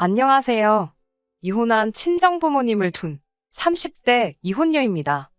안녕하세요. 이혼한 친정부모님을 둔 30대 이혼녀입니다.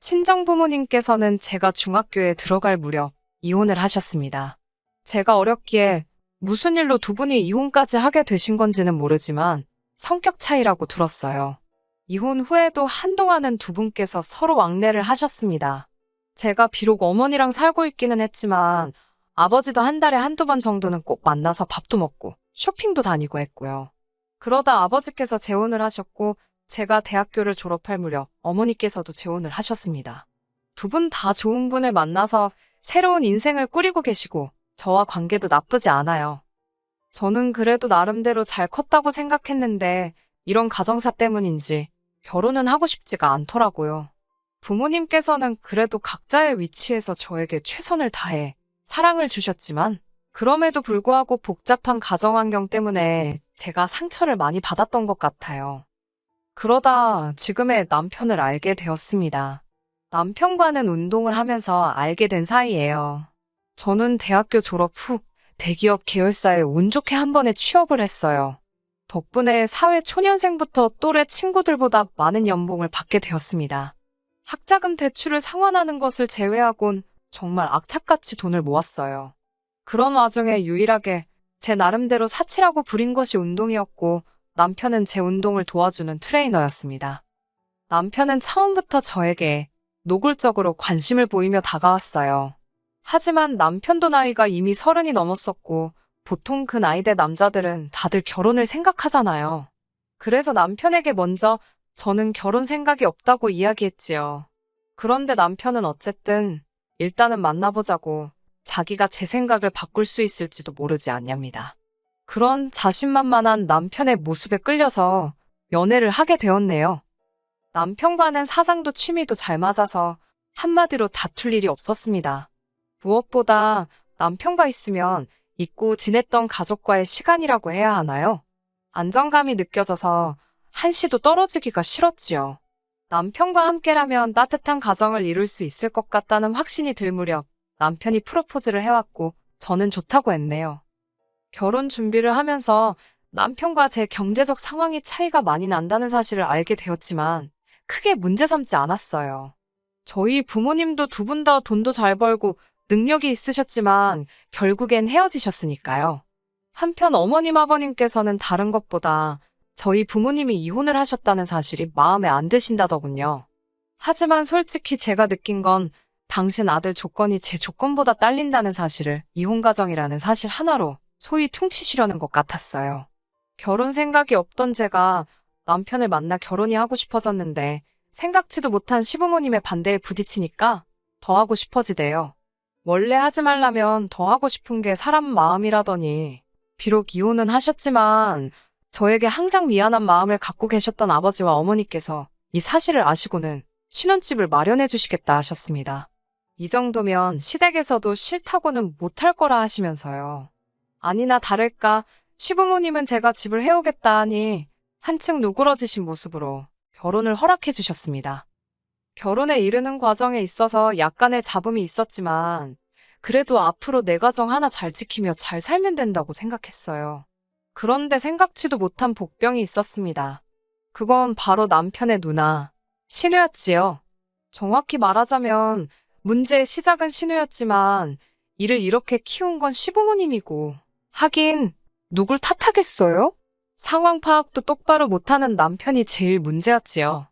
친정부모님께서는 제가 중학교에 들어갈 무렵 이혼을 하셨습니다. 제가 어렸기에 무슨 일로 두 분이 이혼까지 하게 되신 건지는 모르지만 성격 차이라고 들었어요. 이혼 후에도 한동안은 두 분께서 서로 왕래를 하셨습니다. 제가 비록 어머니랑 살고 있기는 했지만 아버지도 한 달에 한두 번 정도는 꼭 만나서 밥도 먹고 쇼핑도 다니고 했고요. 그러다 아버지께서 재혼을 하셨고 제가 대학교를 졸업할 무렵 어머니께서도 재혼을 하셨습니다. 두 분 다 좋은 분을 만나서 새로운 인생을 꾸리고 계시고 저와 관계도 나쁘지 않아요. 저는 그래도 나름대로 잘 컸다고 생각했는데 이런 가정사 때문인지 결혼은 하고 싶지가 않더라고요. 부모님께서는 그래도 각자의 위치에서 저에게 최선을 다해 사랑을 주셨지만 그럼에도 불구하고 복잡한 가정 환경 때문에 제가 상처를 많이 받았던 것 같아요. 그러다 지금의 남편을 알게 되었습니다. 남편과는 운동을 하면서 알게 된 사이예요. 저는 대학교 졸업 후 대기업 계열사에 운 좋게 한 번에 취업을 했어요. 덕분에 사회 초년생부터 또래 친구들보다 많은 연봉을 받게 되었습니다. 학자금 대출을 상환하는 것을 제외하곤 정말 악착같이 돈을 모았어요. 그런 와중에 유일하게 제 나름대로 사치라고 부린 것이 운동이었고 남편은 제 운동을 도와주는 트레이너였습니다. 남편은 처음부터 저에게 노골적으로 관심을 보이며 다가왔어요. 하지만 남편도 나이가 이미 서른이 넘었었고 보통 그 나이대 남자들은 다들 결혼을 생각하잖아요. 그래서 남편에게 먼저 저는 결혼 생각이 없다고 이야기했지요. 그런데 남편은 어쨌든 일단은 만나보자고 자기가 제 생각을 바꿀 수 있을지도 모르지 않냐입니다. 그런 자신만만한 남편의 모습에 끌려서 연애를 하게 되었네요. 남편과는 사상도 취미도 잘 맞아서 한마디로 다툴 일이 없었습니다. 무엇보다 남편과 있으면 잊고 지냈던 가족과의 시간이라고 해야 하나요? 안정감이 느껴져서 한시도 떨어지기가 싫었지요. 남편과 함께라면 따뜻한 가정을 이룰 수 있을 것 같다는 확신이 들 무렵 남편이 프로포즈를 해왔고 저는 좋다고 했네요. 결혼 준비를 하면서 남편과 제 경제적 상황이 차이가 많이 난다는 사실을 알게 되었지만 크게 문제 삼지 않았어요. 저희 부모님도 두 분 다 돈도 잘 벌고 능력이 있으셨지만 결국엔 헤어지셨으니까요. 한편 어머님 아버님께서는 다른 것보다 저희 부모님이 이혼을 하셨다는 사실이 마음에 안 드신다더군요. 하지만 솔직히 제가 느낀 건 당신 아들 조건이 제 조건보다 딸린다는 사실을 이혼 가정이라는 사실 하나로 소위 퉁치시려는 것 같았어요. 결혼 생각이 없던 제가 남편을 만나 결혼이 하고 싶어졌는데 생각지도 못한 시부모님의 반대에 부딪히니까 더 하고 싶어지대요. 원래 하지 말라면 더 하고 싶은 게 사람 마음이라더니 비록 이혼은 하셨지만 저에게 항상 미안한 마음을 갖고 계셨던 아버지와 어머니께서 이 사실을 아시고는 신혼집을 마련해 주시겠다 하셨습니다. 이 정도면 시댁에서도 싫다고는 못할 거라 하시면서요. 아니나 다를까 시부모님은 제가 집을 해오겠다 하니 한층 누그러지신 모습으로 결혼을 허락해 주셨습니다. 결혼에 이르는 과정에 있어서 약간의 잡음이 있었지만 그래도 앞으로 내 가정 하나 잘 지키며 잘 살면 된다고 생각했어요. 그런데 생각지도 못한 복병이 있었습니다. 그건 바로 남편의 누나, 신우였지요. 정확히 말하자면 문제의 시작은 신우였지만 이를 이렇게 키운 건 시부모님이고 하긴 누굴 탓하겠어요? 상황 파악도 똑바로 못하는 남편이 제일 문제였지요.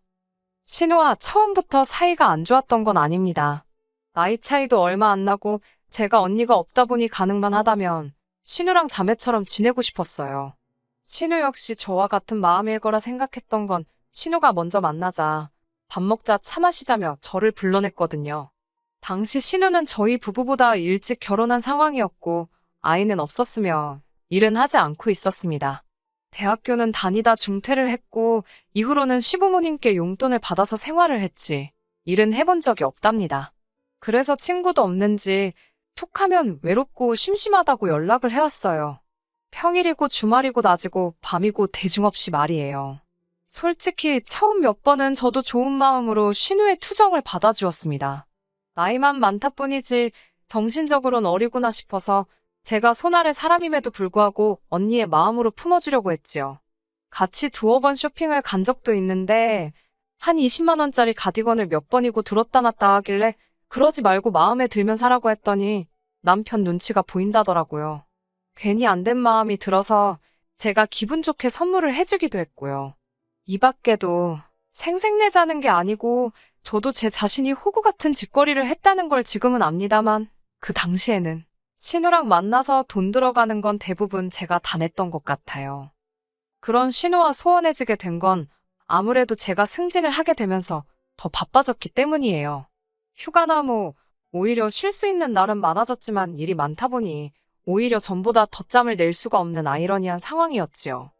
신우와 처음부터 사이가 안 좋았던 건 아닙니다. 나이 차이도 얼마 안 나고 제가 언니가 없다 보니 가능만 하다면 신우랑 자매처럼 지내고 싶었어요. 신우 역시 저와 같은 마음일 거라 생각했던 건 신우가 먼저 만나자 밥 먹자 차 마시자며 저를 불러냈거든요. 당시 신우는 저희 부부보다 일찍 결혼한 상황이었고 아이는 없었으며 일은 하지 않고 있었습니다. 대학교는 다니다 중퇴를 했고 이후로는 시부모님께 용돈을 받아서 생활을 했지 일은 해본 적이 없답니다. 그래서 친구도 없는지 툭 하면 외롭고 심심하다고 연락을 해왔어요. 평일이고 주말이고 낮이고 밤이고 대중 없이 말이에요. 솔직히 처음 몇 번은 저도 좋은 마음으로 신우의 투정을 받아주었습니다. 나이만 많다 뿐이지 정신적으론 어리구나 싶어서 제가 손아래 사람임에도 불구하고 언니의 마음으로 품어주려고 했지요. 같이 두어 번 쇼핑을 간 적도 있는데 한 20만 원짜리 가디건을 몇 번이고 들었다 놨다 하길래 그러지 말고 마음에 들면 사라고 했더니 남편 눈치가 보인다더라고요. 괜히 안 된 마음이 들어서 제가 기분 좋게 선물을 해주기도 했고요. 이 밖에도 생색내자는 게 아니고 저도 제 자신이 호구 같은 짓거리를 했다는 걸 지금은 압니다만 그 당시에는 신우랑 만나서 돈 들어가는 건 대부분 제가 다 냈던 것 같아요. 그런 신우와 소원해지게 된 건 아무래도 제가 승진을 하게 되면서 더 바빠졌기 때문이에요. 휴가나 뭐 오히려 쉴 수 있는 날은 많아졌지만 일이 많다 보니 오히려 전보다 덧잠을 낼 수가 없는 아이러니한 상황이었지요.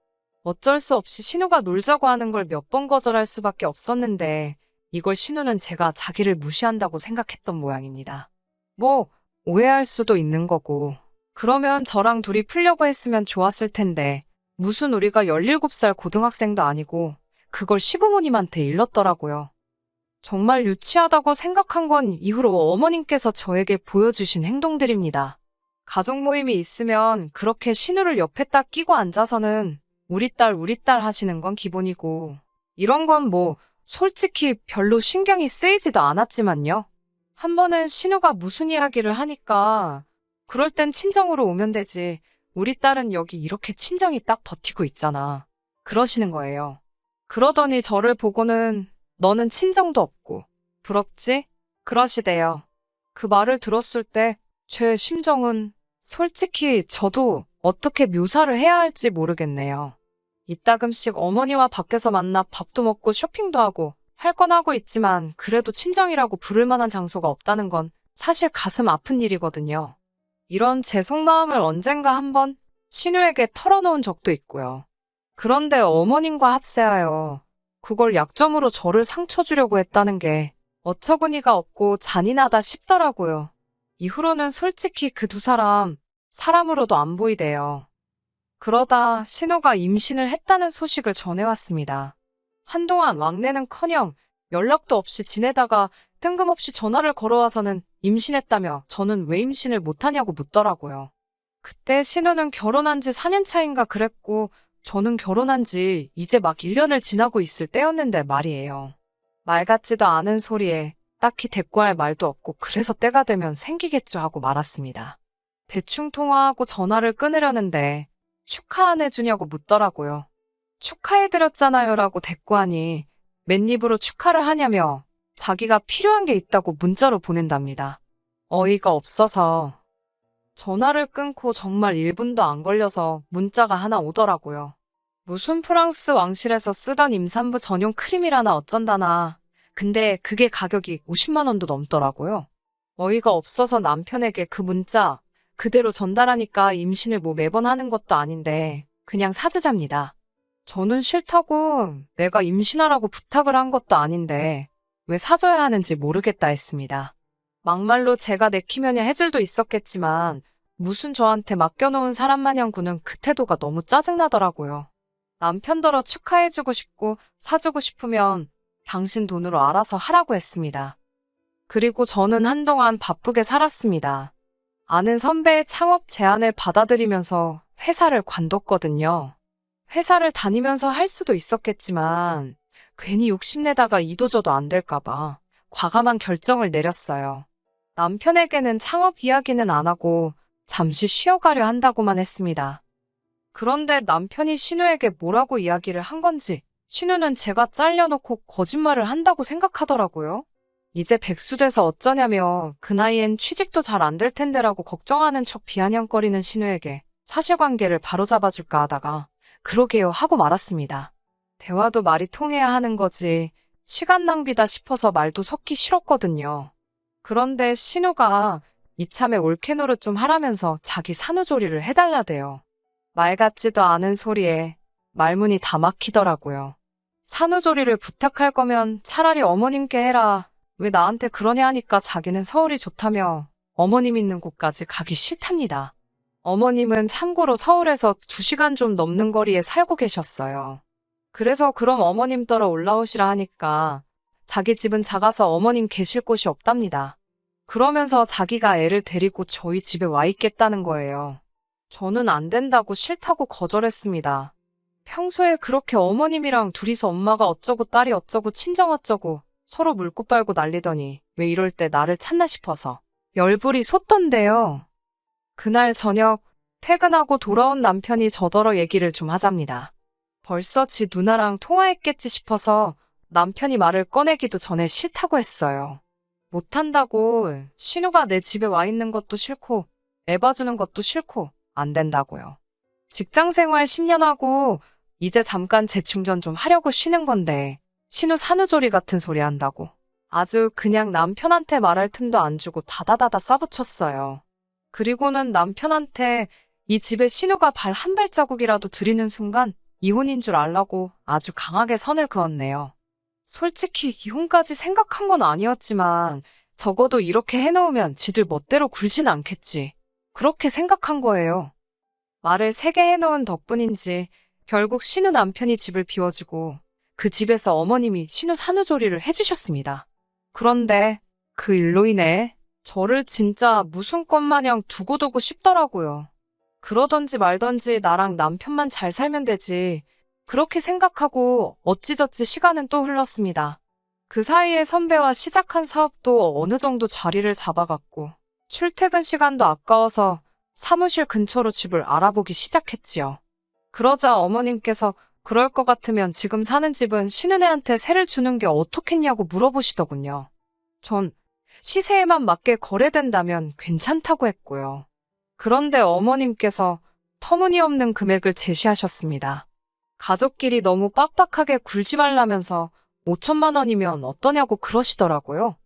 어쩔 수 없이 신우가 놀자고 하는 걸 몇 번 거절할 수밖에 없었는데 이걸 신우는 제가 자기를 무시한다고 생각했던 모양입니다. 뭐 오해할 수도 있는 거고 그러면 저랑 둘이 풀려고 했으면 좋았을 텐데 무슨 우리가 17살 고등학생도 아니고 그걸 시부모님한테 일렀더라고요. 정말 유치하다고 생각한 건 이후로 어머님께서 저에게 보여주신 행동들입니다. 가족 모임이 있으면 그렇게 신우를 옆에 딱 끼고 앉아서는 우리 딸, 우리 딸 하시는 건 기본이고, 이런 건 뭐, 솔직히 별로 신경이 쓰이지도 않았지만요. 한 번은 신우가 무슨 이야기를 하니까, 그럴 땐 친정으로 오면 되지. 우리 딸은 여기 이렇게 친정이 딱 버티고 있잖아. 그러시는 거예요. 그러더니 저를 보고는 너는 친정도 없고 부럽지? 그러시대요. 그 말을 들었을 때 제 심정은 솔직히 저도 어떻게 묘사를 해야 할지 모르겠네요. 이따금씩 어머니와 밖에서 만나 밥도 먹고 쇼핑도 하고 할 건 하고 있지만 그래도 친정이라고 부를 만한 장소가 없다는 건 사실 가슴 아픈 일이거든요. 이런 제 속마음을 언젠가 한번 신우에게 털어놓은 적도 있고요. 그런데 어머님과 합세하여 그걸 약점으로 저를 상처 주려고 했다는 게 어처구니가 없고 잔인하다 싶더라고요. 이후로는 솔직히 그 두 사람 사람으로도 안 보이대요. 그러다 신우가 임신을 했다는 소식을 전해왔습니다. 한동안 왕래는커녕 연락도 없이 지내다가 뜬금없이 전화를 걸어와서는 임신했다며 저는 왜 임신을 못하냐고 묻더라고요. 그때 신우는 결혼한 지 4년 차인가 그랬고 저는 결혼한 지 이제 막 1년을 지나고 있을 때였는데 말이에요. 말 같지도 않은 소리에 딱히 대꾸할 말도 없고 그래서 때가 되면 생기겠죠 하고 말았습니다. 대충 통화하고 전화를 끊으려는데 축하 안 해주냐고 묻더라고요. 축하해드렸잖아요 라고 대꾸하니 맨입으로 축하를 하냐며 자기가 필요한 게 있다고 문자로 보낸답니다. 어이가 없어서 전화를 끊고 정말 1분도 안 걸려서 문자가 하나 오더라고요. 무슨 프랑스 왕실에서 쓰던 임산부 전용 크림이라나 어쩐다나. 근데 그게 가격이 50만 원도 넘더라고요. 어이가 없어서 남편에게 그 문자 그대로 전달하니까 임신을 뭐 매번 하는 것도 아닌데 그냥 사주잡니다. 저는 싫다고 내가 임신하라고 부탁을 한 것도 아닌데 왜 사줘야 하는지 모르겠다 했습니다. 막말로 제가 내키면야 해줄도 있었겠지만 무슨 저한테 맡겨놓은 사람 마냥 구는 그 태도가 너무 짜증나더라고요. 남편더러 축하해주고 싶고 사주고 싶으면 당신 돈으로 알아서 하라고 했습니다. 그리고 저는 한동안 바쁘게 살았습니다. 아는 선배의 창업 제안을 받아들이면서 회사를 관뒀거든요. 회사를 다니면서 할 수도 있었겠지만 괜히 욕심내다가 이도저도 안 될까봐 과감한 결정을 내렸어요. 남편에게는 창업 이야기는 안 하고 잠시 쉬어가려 한다고만 했습니다. 그런데 남편이 신우에게 뭐라고 이야기를 한 건지 신우는 제가 잘려놓고 거짓말을 한다고 생각하더라고요. 이제 백수 돼서 어쩌냐며 그 나이엔 취직도 잘 안 될 텐데라고 걱정하는 척 비아냥거리는 신우에게 사실관계를 바로잡아줄까 하다가 그러게요 하고 말았습니다. 대화도 말이 통해야 하는 거지 시간 낭비다 싶어서 말도 섞기 싫었거든요. 그런데 신우가 이참에 올케노를 좀 하라면서 자기 산후조리를 해달라대요. 말 같지도 않은 소리에 말문이 다 막히더라고요. 산후조리를 부탁할 거면 차라리 어머님께 해라. 왜 나한테 그러냐 하니까 자기는 서울이 좋다며 어머님 있는 곳까지 가기 싫답니다. 어머님은 참고로 서울에서 2시간 좀 넘는 거리에 살고 계셨어요. 그래서 그럼 어머님 따라 올라오시라 하니까 자기 집은 작아서 어머님 계실 곳이 없답니다. 그러면서 자기가 애를 데리고 저희 집에 와 있겠다는 거예요. 저는 안 된다고 싫다고 거절했습니다. 평소에 그렇게 어머님이랑 둘이서 엄마가 어쩌고 딸이 어쩌고 친정 어쩌고 서로 물고 빨고 난리더니 왜 이럴 때 나를 찾나 싶어서 열불이 솟던데요. 그날 저녁 퇴근하고 돌아온 남편이 저더러 얘기를 좀 하잡니다. 벌써 지 누나랑 통화했겠지 싶어서 남편이 말을 꺼내기도 전에 싫다고 했어요. 못한다고 신우가 내 집에 와 있는 것도 싫고 애 봐주는 것도 싫고 안 된다고요. 직장 생활 10년 하고 이제 잠깐 재충전 좀 하려고 쉬는 건데 신우 산후조리 같은 소리 한다고. 아주 그냥 남편한테 말할 틈도 안 주고 다다다다 쏴붙였어요. 그리고는 남편한테 이 집에 신우가 발 한 발자국이라도 들이는 순간 이혼인 줄 알라고 아주 강하게 선을 그었네요. 솔직히 이혼까지 생각한 건 아니었지만 적어도 이렇게 해놓으면 지들 멋대로 굴진 않겠지. 그렇게 생각한 거예요. 말을 세게 해놓은 덕분인지 결국 신우 남편이 집을 비워주고 그 집에서 어머님이 신우 산후조리를 해주셨습니다. 그런데 그 일로 인해 저를 진짜 무슨 것 마냥 두고두고 싶더라고요. 그러던지 말던지 나랑 남편만 잘 살면 되지. 그렇게 생각하고 어찌저찌 시간은 또 흘렀습니다. 그 사이에 선배와 시작한 사업도 어느 정도 자리를 잡아갔고 출퇴근 시간도 아까워서 사무실 근처로 집을 알아보기 시작했지요. 그러자 어머님께서 그럴 것 같으면 지금 사는 집은 신은혜한테 세를 주는 게 어떻겠냐고 물어보시더군요. 전 시세에만 맞게 거래된다면 괜찮다고 했고요. 그런데 어머님께서 터무니없는 금액을 제시하셨습니다. 가족끼리 너무 빡빡하게 굴지 말라면서 5천만 원이면 어떠냐고 그러시더라고요.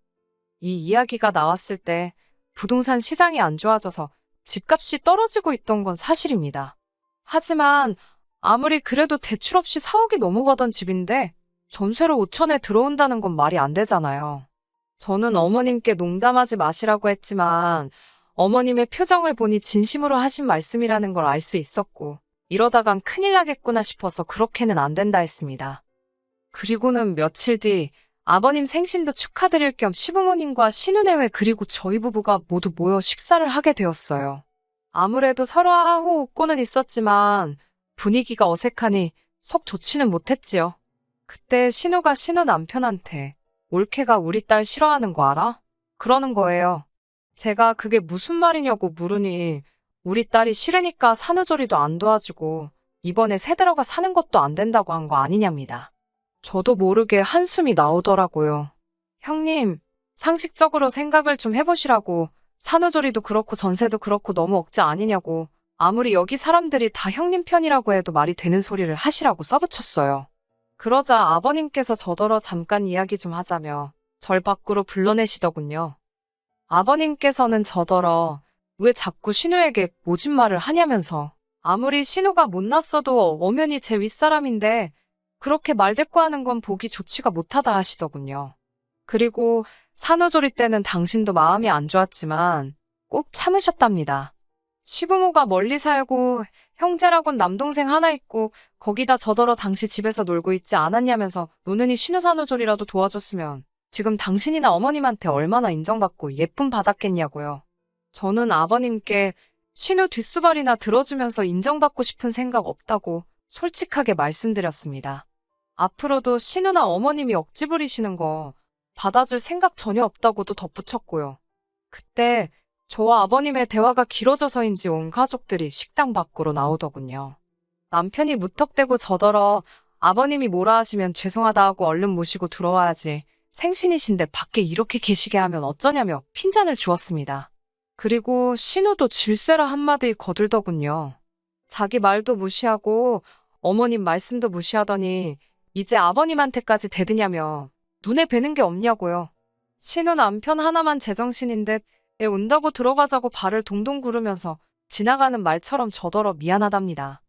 이 이야기가 나왔을 때 부동산 시장이 안 좋아져서 집값이 떨어지고 있던 건 사실입니다. 하지만 아무리 그래도 대출 없이 4억이 넘어가던 집인데 전세로 5천에 들어온다는 건 말이 안 되잖아요. 저는 어머님께 농담하지 마시라고 했지만 어머님의 표정을 보니 진심으로 하신 말씀이라는 걸 알 수 있었고 이러다간 큰일 나겠구나 싶어서 그렇게는 안 된다 했습니다. 그리고는 며칠 뒤 아버님 생신도 축하드릴 겸 시부모님과 신우내외 그리고 저희 부부가 모두 모여 식사를 하게 되었어요. 아무래도 서로 하호 웃고는 있었지만 분위기가 어색하니 속 좋지는 못했지요. 그때 신우가 신우 남편한테 올케가 우리 딸 싫어하는 거 알아? 그러는 거예요. 제가 그게 무슨 말이냐고 물으니 우리 딸이 싫으니까 산후조리도 안 도와주고 이번에 새 들어가 사는 것도 안 된다고 한 거 아니냐입니다. 저도 모르게 한숨이 나오더라고요. 형님, 상식적으로 생각을 좀 해보시라고 산후조리도 그렇고 전세도 그렇고 너무 억지 아니냐고 아무리 여기 사람들이 다 형님 편이라고 해도 말이 되는 소리를 하시라고 써붙였어요. 그러자 아버님께서 저더러 잠깐 이야기 좀 하자며 절 밖으로 불러내시더군요. 아버님께서는 저더러 왜 자꾸 신우에게 모진 말을 하냐면서 아무리 신우가 못났어도 엄연히 제 윗사람인데 그렇게 말대꾸하는 건 보기 좋지가 못하다 하시더군요. 그리고 산후조리 때는 당신도 마음이 안 좋았지만 꼭 참으셨답니다. 시부모가 멀리 살고 형제라곤 남동생 하나 있고 거기다 저더러 당시 집에서 놀고 있지 않았냐면서 노는이 신우산후조리라도 도와줬으면 지금 당신이나 어머님한테 얼마나 인정받고 예쁨 받았겠냐고요. 저는 아버님께 신우 뒷수발이나 들어주면서 인정받고 싶은 생각 없다고 솔직하게 말씀드렸습니다. 앞으로도 신우나 어머님이 억지 부리시는 거 받아줄 생각 전혀 없다고도 덧붙였고요. 그때 저와 아버님의 대화가 길어져서인지 온 가족들이 식당 밖으로 나오더군요. 남편이 무턱대고 저더러 아버님이 뭐라 하시면 죄송하다 하고 얼른 모시고 들어와야지 생신이신데 밖에 이렇게 계시게 하면 어쩌냐며 핀잔을 주었습니다. 그리고 신우도 질세라 한마디 거들더군요. 자기 말도 무시하고 어머님 말씀도 무시하더니 이제 아버님한테까지 대드냐며 눈에 뵈는 게 없냐고요. 신우 남편 하나만 제정신인 듯 애 운다고 들어가자고 발을 동동 구르면서 지나가는 말처럼 저더러 미안하답니다.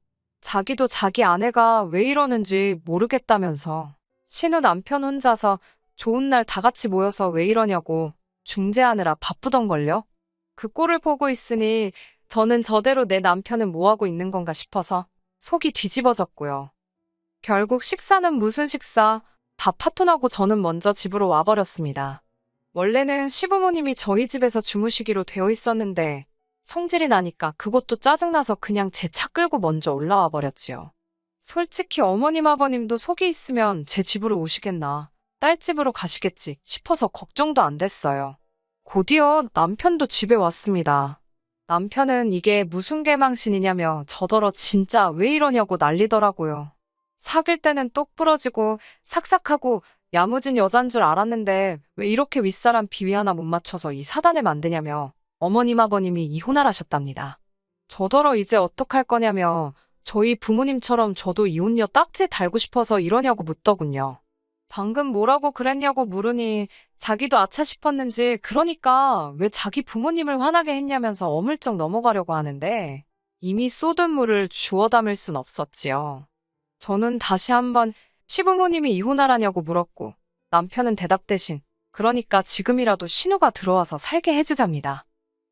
자기도 자기 아내가 왜 이러는지 모르겠다면서 신우 남편 혼자서 좋은 날 다 같이 모여서 왜 이러냐고 중재하느라 바쁘던걸요. 그 꼴을 보고 있으니 저는 저대로 내 남편은 뭐하고 있는 건가 싶어서 속이 뒤집어졌고요. 결국 식사는 무슨 식사? 다 파토나고 저는 먼저 집으로 와버렸습니다. 원래는 시부모님이 저희 집에서 주무시기로 되어 있었는데 성질이 나니까 그것도 짜증나서 그냥 제 차 끌고 먼저 올라와 버렸지요. 솔직히 어머님 아버님도 속이 있으면 제 집으로 오시겠나 딸 집으로 가시겠지 싶어서 걱정도 안 됐어요. 곧이어 남편도 집에 왔습니다. 남편은 이게 무슨 개망신이냐며 저더러 진짜 왜 이러냐고 난리더라고요. 사귈 때는 똑 부러지고 삭삭하고 야무진 여잔 줄 알았는데 왜 이렇게 윗사람 비위 하나 못 맞춰서 이 사단을 만드냐며 어머님 아버님이 이혼하라셨답니다. 저더러 이제 어떡할 거냐며 저희 부모님처럼 저도 이혼녀 딱지 달고 싶어서 이러냐고 묻더군요. 방금 뭐라고 그랬냐고 물으니 자기도 아차 싶었는지 그러니까 왜 자기 부모님을 화나게 했냐면서 어물쩍 넘어가려고 하는데 이미 쏟은 물을 주워 담을 순 없었지요. 저는 다시 한번 시부모님이 이혼하라냐고 물었고 남편은 대답 대신 그러니까 지금이라도 신우가 들어와서 살게 해주잡니다.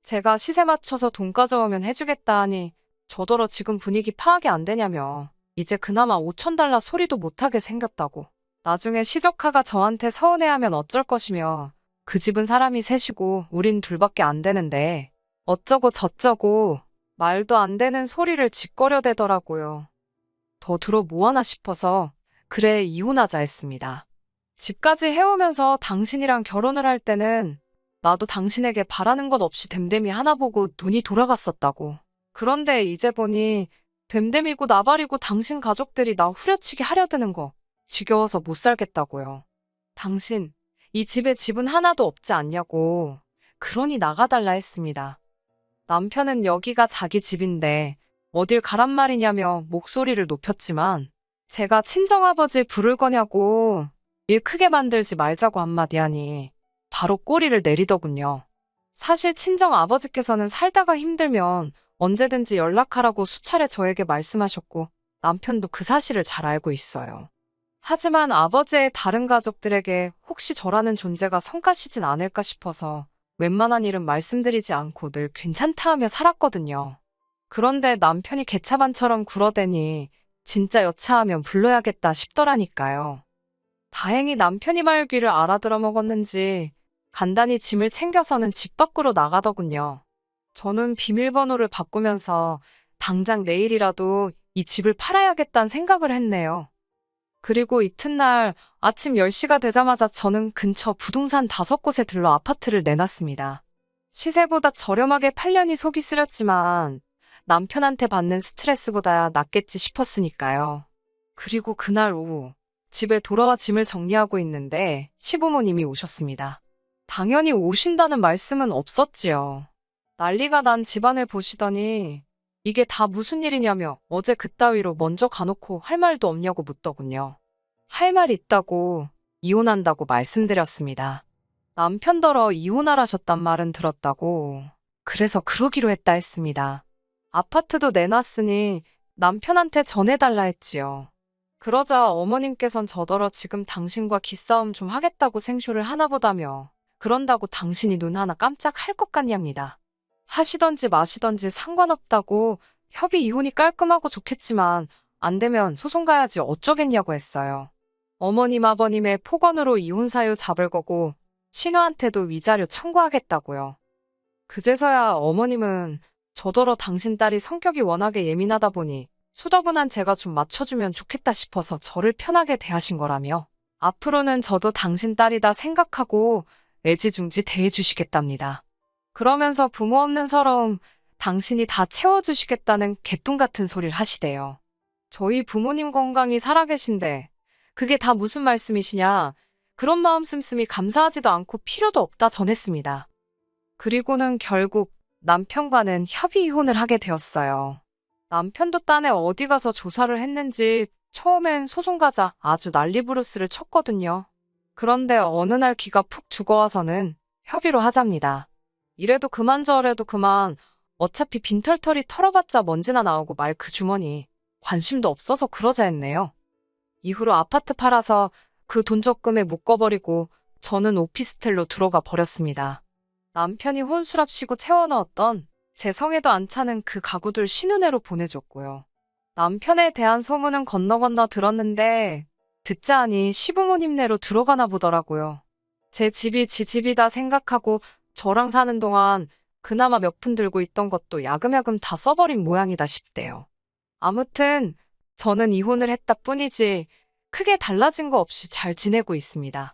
제가 시세 맞춰서 돈 가져오면 해주겠다 하니 저더러 지금 분위기 파악이 안 되냐며 이제 그나마 5천 달러 소리도 못하게 생겼다고 나중에 시조카가 저한테 서운해하면 어쩔 것이며 그 집은 사람이 셋이고 우린 둘밖에 안 되는데 어쩌고 저쩌고 말도 안 되는 소리를 짓거려 대더라고요. 더 들어 뭐하나 싶어서 그래 이혼하자 했습니다. 집까지 해오면서 당신이랑 결혼을 할 때는 나도 당신에게 바라는 것 없이 됨됨이 하나 보고 눈이 돌아갔었다고. 그런데 이제 보니 됨됨이고 나발이고 당신 가족들이 나 후려치기 하려드는 거 지겨워서 못 살겠다고요. 당신 이 집에 집은 하나도 없지 않냐고. 그러니 나가달라 했습니다. 남편은 여기가 자기 집인데 어딜 가란 말이냐며 목소리를 높였지만 제가 친정아버지 부를 거냐고 일 크게 만들지 말자고 한마디 하니 바로 꼬리를 내리더군요. 사실 친정 아버지께서는 살다가 힘들면 언제든지 연락하라고 수차례 저에게 말씀하셨고 남편도 그 사실을 잘 알고 있어요. 하지만 아버지의 다른 가족들에게 혹시 저라는 존재가 성가시진 않을까 싶어서 웬만한 일은 말씀드리지 않고 늘 괜찮다 하며 살았거든요. 그런데 남편이 개차반처럼 굴어대니 진짜 여차하면 불러야겠다 싶더라니까요. 다행히 남편이 말 귀를 알아들어 먹었는지 간단히 짐을 챙겨서는 집 밖으로 나가더군요. 저는 비밀번호를 바꾸면서 당장 내일이라도 이 집을 팔아야겠다는 생각을 했네요. 그리고 이튿날 아침 10시가 되자마자 저는 근처 부동산 다섯 곳에 들러 아파트를 내놨습니다. 시세보다 저렴하게 팔려니 속이 쓰렸지만 남편한테 받는 스트레스보다 낫겠지 싶었으니까요. 그리고 그날 오후 집에 돌아와 짐을 정리하고 있는데 시부모님이 오셨습니다. 당연히 오신다는 말씀은 없었지요. 난리가 난 집안을 보시더니 이게 다 무슨 일이냐며 어제 그따위로 먼저 가놓고 할 말도 없냐고 묻더군요. 할 말 있다고 이혼한다고 말씀드렸습니다. 남편더러 이혼하라셨단 말은 들었다고. 그래서 그러기로 했다 했습니다. 아파트도 내놨으니 남편한테 전해달라 했지요. 그러자 어머님께선 저더러 지금 당신과 기싸움 좀 하겠다고 생쇼를 하나 보다며 그런다고 당신이 눈 하나 깜짝 할 것 같냐입니다. 하시던지 마시던지 상관없다고 협의 이혼이 깔끔하고 좋겠지만 안 되면 소송 가야지 어쩌겠냐고 했어요. 어머님 아버님의 폭언으로 이혼 사유 잡을 거고 신우한테도 위자료 청구하겠다고요. 그제서야 어머님은 저더러 당신 딸이 성격이 워낙에 예민하다 보니 수더분한 제가 좀 맞춰주면 좋겠다 싶어서 저를 편하게 대하신 거라며 앞으로는 저도 당신 딸이다 생각하고 애지중지 대해주시겠답니다. 그러면서 부모 없는 서러움 당신이 다 채워주시겠다는 개똥 같은 소리를 하시대요. 저희 부모님 건강히 살아계신데 그게 다 무슨 말씀이시냐 그런 마음 씀씀이 감사하지도 않고 필요도 없다 전했습니다. 그리고는 결국 남편과는 협의 이혼을 하게 되었어요. 남편도 딴에 어디 가서 조사를 했는지 처음엔 소송 가자 아주 난리부르스를 쳤거든요. 그런데 어느 날 기가 푹 죽어와서는 협의로 하잡니다. 이래도 그만 저래도 그만 어차피 빈털털이 털어봤자 먼지나 나오고 말 그 주머니 관심도 없어서 그러자 했네요. 이후로 아파트 팔아서 그 돈 적금에 묶어버리고 저는 오피스텔로 들어가 버렸습니다. 남편이 혼수랍시고 채워넣었던 제 성에도 안 차는 그 가구들 신은혜로 보내줬고요. 남편에 대한 소문은 건너 건너 들었는데 듣자 하니 시부모님네로 들어가나 보더라고요. 제 집이 지 집이다 생각하고 저랑 사는 동안 그나마 몇 푼 들고 있던 것도 야금야금 다 써버린 모양이다 싶대요. 아무튼 저는 이혼을 했다 뿐이지 크게 달라진 거 없이 잘 지내고 있습니다.